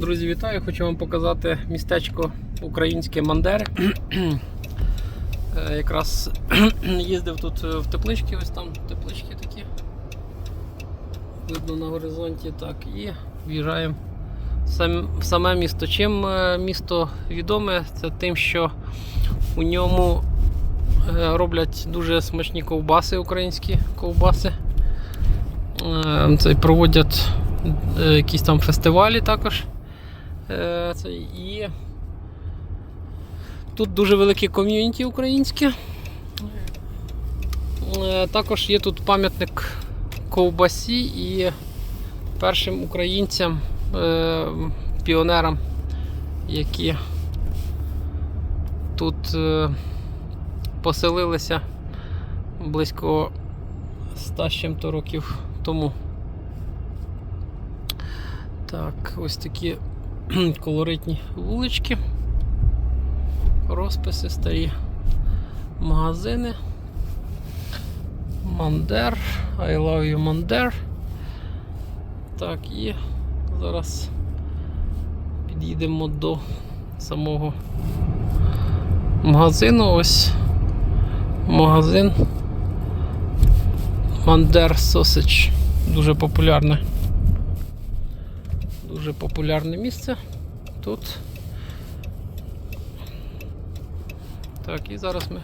Друзі, вітаю! Хочу вам показати містечко українське Мандери. Е, Якраз їздив тут е, в теплички, ось там теплички такі. Видно на горизонті. Так, і в'їжджаємо в саме місто. Чим е, місто відоме, це тим, що у ньому роблять дуже смачні ковбаси, українські ковбаси. Це проводять якісь там фестивалі також. Е, Це, і тут дуже велике ком'юніті українське. Також є тут пам'ятник ковбасі і першим українцям, е, піонерам, які тут е, поселилися близько 100 з чим-то років тому. Так, ось такі колоритні вулички, розписи, старі магазини. Мандер, I love you Мандер. Так, і зараз під'їдемо до самого магазину. Ось магазин Мандер Sausage. Дуже популярне. Дуже популярне місце тут. Так, і зараз ми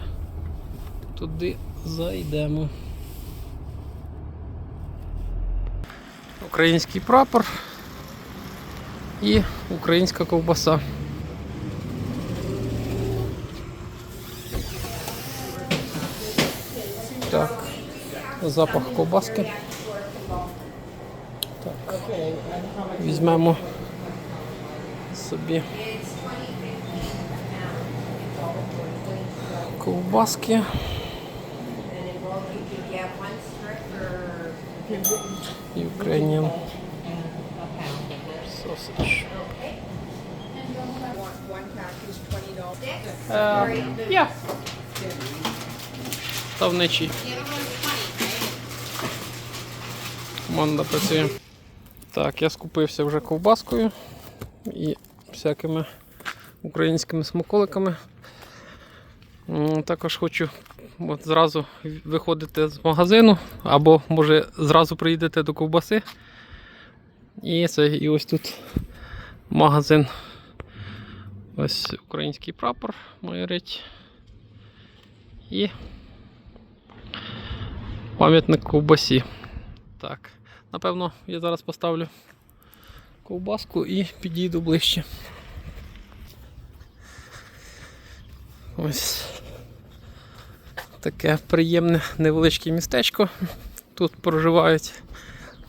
туди зайдемо. Український прапор і українська ковбаса. Так, запах ковбаски. Так. Візьмемо собі ковбаски. Ukrainian sausage. Е, yeah. Ставничий. Команда працює. Так, я скупився вже ковбаскою і всякими українськими смаколиками. Також хочу от зразу виходити з магазину, або може зразу приїдете до ковбаси. І це і ось тут магазин. Ось український прапор майорить. І пам'ятник ковбасі. Так, напевно, я зараз поставлю ковбаску і підійду ближче. Ось таке приємне невеличке містечко. Тут проживають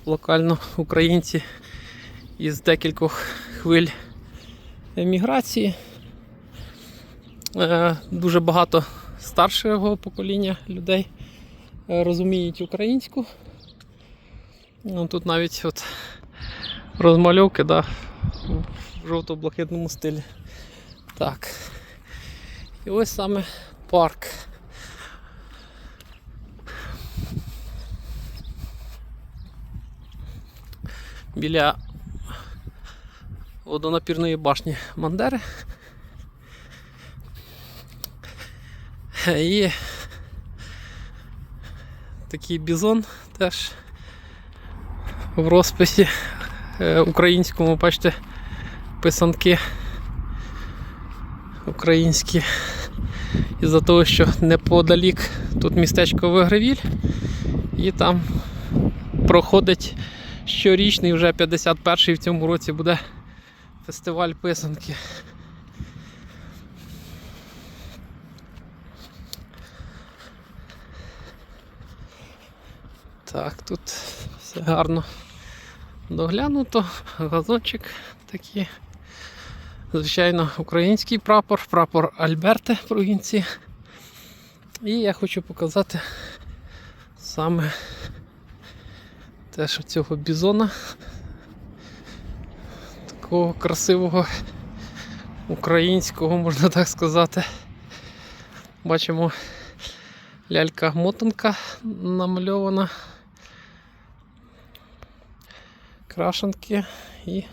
локально українці із декількох хвиль еміграції. Е, Дуже багато старшого покоління людей е, розуміють українську. Ну, тут навіть от розмальовки да, в жовто-блакитному стилі. Так. І ось саме парк. Біля водонапірної башні Мандери. І такий бізон теж в розписі е, українському, бачите, писанки українські. Із-за того, що неподалік тут містечко Вигревіль, і там проходить щорічний, вже 51-й в цьому році буде фестиваль писанки. Так, тут все гарно доглянуто, газончик такий. Звичайно, український прапор, прапор Альберти провінції. І я хочу показати саме теж цього бізона. Такого красивого українського, можна так сказати. Бачимо лялька-мотанка намальована. Крашенки і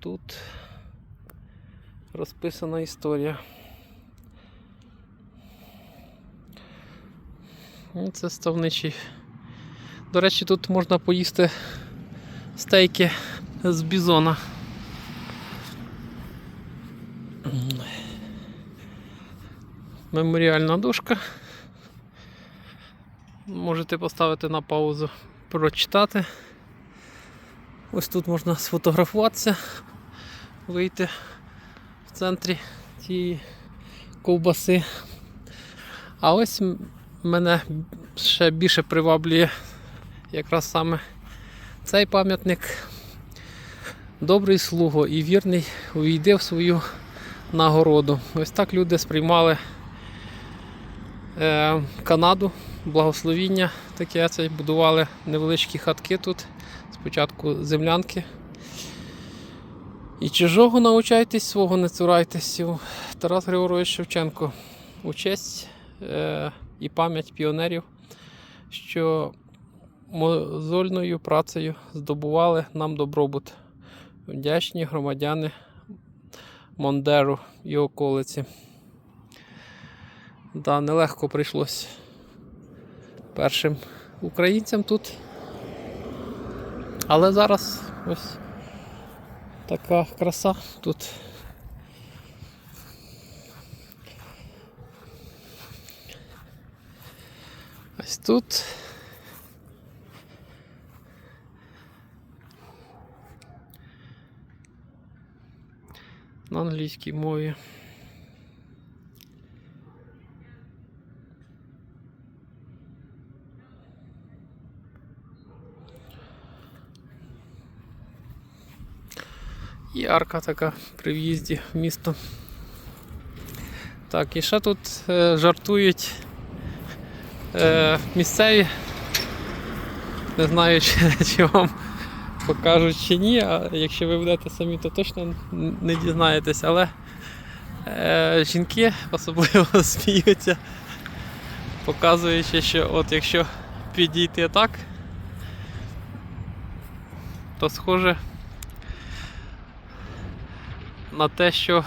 тут розписана історія. Ну, Це ставничий. До речі, тут можна поїсти стейки з бізона. Меморіальна дошка. Можете поставити на паузу, прочитати. Ось тут можна сфотографуватися, вийти в центрі тієї ковбаси. А ось мене ще більше приваблює якраз саме цей пам'ятник. Добрий слуго і вірний увійде в свою нагороду. Ось так люди сприймали Канаду, благословіння таке це, будували невеличкі хатки тут. Спочатку землянки. І чужого научайтесь, свого не цурайтесь. Тарас Григорович Шевченко. У честь е, і пам'ять піонерів, що мозольною працею здобували нам добробут. Вдячні громадяни Мондеру і околиці. Да, нелегко прийшлось першим українцям тут. Але зараз ось така краса тут. Ось тут. На англійській мові. І арка така при в'їзді в місто. Так, і ще тут е, жартують е, місцеві. Не знаю, чи, чи вам покажуть чи ні, а якщо ви будете самі, то точно не дізнаєтесь. Але е, жінки особливо сміються, показуючи, що от якщо підійти так, то схоже на те, що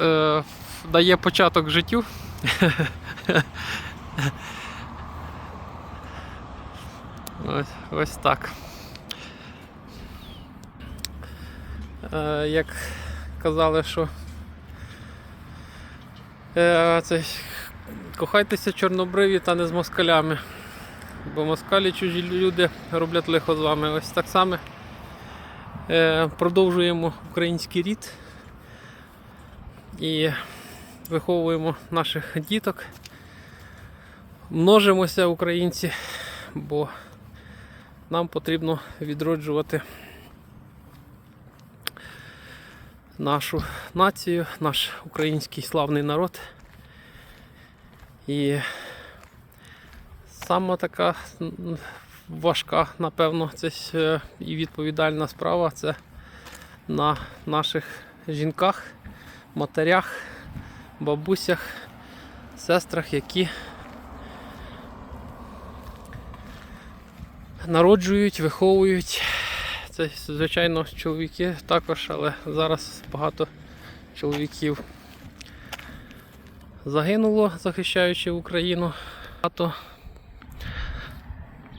е, дає початок життю. Ось, ось так. Е, як казали, що е, цей, кохайтеся чорнобриві та не з москалями. Бо москалі чужі люди роблять лихо з вами. Ось так само продовжуємо український рід і виховуємо наших діток. Множимося українці, бо нам потрібно відроджувати нашу націю, наш український славний народ. І сама така важка, напевно, це е, і відповідальна справа це на наших жінках, матерях, бабусях, сестрах, які народжують, виховують. Це, звичайно, чоловіки також, але зараз багато чоловіків загинуло, захищаючи Україну. Багато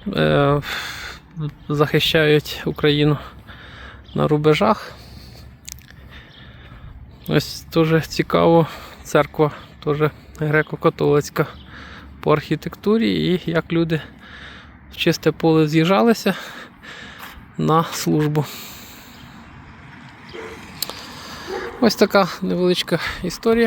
е, захищають Україну на рубежах. Ось дуже цікаво, церква теж греко-католицька по архітектурі і як люди в чисте поле з'їжджалися на службу. Ось така невеличка історія.